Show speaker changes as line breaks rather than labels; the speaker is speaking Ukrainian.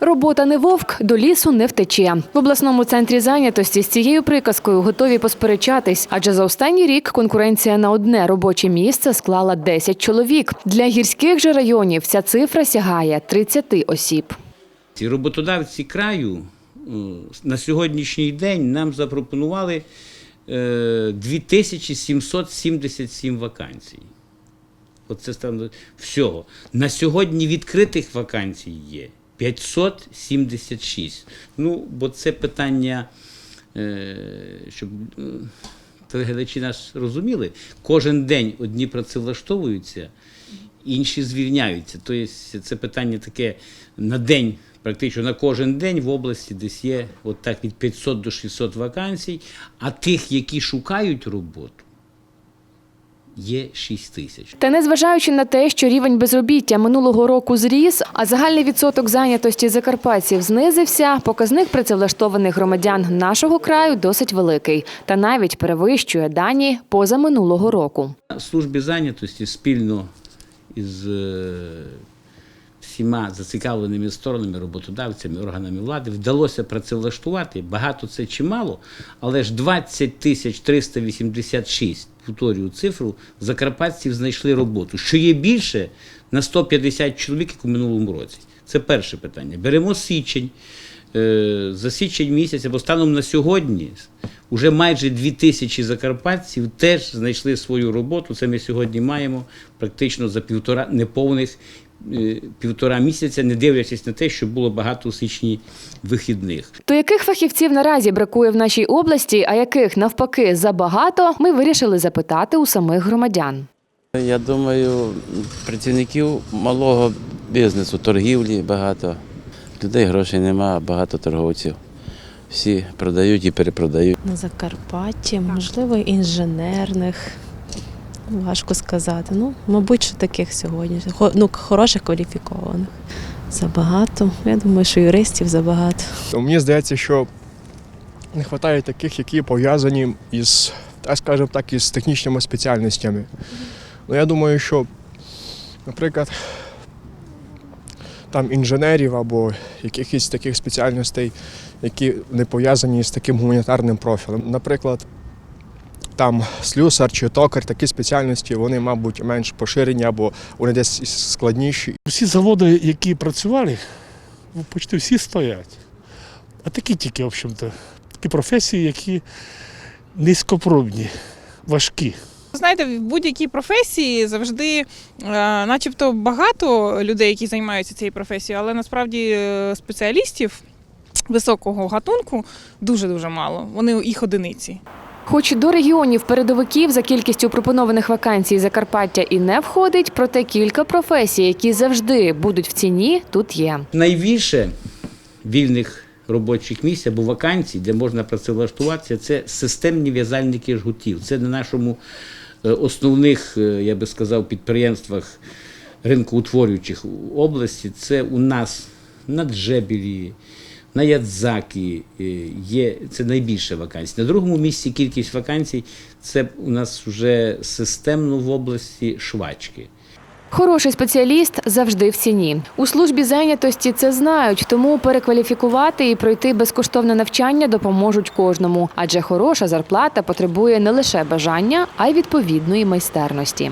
Робота не вовк, до лісу не втече. В обласному центрі зайнятості з цією приказкою готові посперечатись, адже за останній рік конкуренція на одне робоче місце склала 10 чоловік. Для гірських же районів ця цифра сягає 30 осіб.
Ці роботодавці краю е, на сьогоднішній день нам запропонували е, 2777 вакансій. Оце стане всього. На сьогодні відкритих вакансій є 576. Ну, бо це питання, е, щоб е, телеглядачі нас розуміли, кожен день одні працевлаштовуються, інші звільняються. Тобто це питання таке на день, практично на кожен день в області десь є от так від 500 до 600 вакансій, а тих, які шукають роботу, є 6 тисяч.
Та незважаючи на те, що рівень безробіття минулого року зріс, а загальний відсоток зайнятості закарпатців знизився, показник працевлаштованих громадян нашого краю досить великий та навіть перевищує дані позаминулого року.
службі зайнятості спільно із е, всіма зацікавленими сторонами, роботодавцями, органами влади вдалося працевлаштувати. Багато це чи мало, але ж 20 тисяч 386, повторюю цифру, закарпатців знайшли роботу, що є більше на 150 чоловік, як у минулому році. Це перше питання. Беремо січень. Е, За січень місяць, або станом на сьогодні, вже майже дві тисячі закарпатців теж знайшли свою роботу. Це ми сьогодні маємо практично за півтора неповних півтора місяця, не дивлячись на те, що було багато у січні вихідних.
То яких фахівців наразі бракує в нашій області, а яких навпаки забагато, ми вирішили запитати у самих громадян.
Я думаю, працівників малого бізнесу, торгівлі багато. Людей грошей нема, багато торговців. Всі продають і перепродають.
На Закарпатті, можливо, інженерних. Важко сказати. Ну, мабуть, що таких сьогодні. Ну, хороших кваліфікованих. Забагато. Я думаю, що юристів забагато.
Мені здається, що не вистачає таких, які пов'язані із, так скажемо так, із технічними спеціальностями. Ну, я думаю, що, наприклад, там інженерів або якихось таких спеціальностей, які не пов'язані з таким гуманітарним профілем. Наприклад, там слюсар чи токар, такі спеціальності, вони, мабуть, менш поширені або вони десь складніші.
Всі заводи, які працювали, ну, почти всі стоять. А такі тільки, в общем-то, такі професії, які низькопробні, важкі.
Знаєте, в будь-якій професії завжди, е, начебто, багато людей, які займаються цією професією, але насправді е, спеціалістів високого гатунку дуже дуже мало. Вони їх одиниці.
Хоч до регіонів передовиків за кількістю пропонованих вакансій Закарпаття і не входить, проте кілька професій, які завжди будуть в ціні, тут є.
Найбільше вільних робочих місць або вакансій, де можна працевлаштуватися, це системні в'язальники жгутів. Це на нашому е, основних, е, я би сказав, підприємствах ринкоутворюючих області. Це у нас на Джебілі, на Ядзакі е, є це найбільше вакансій. На другому місці кількість вакансій це у нас вже системно в області швачки.
Хороший спеціаліст завжди в ціні. У службі зайнятості це знають, тому перекваліфікувати і пройти безкоштовне навчання допоможуть кожному, адже хороша зарплата потребує не лише бажання, а й відповідної майстерності.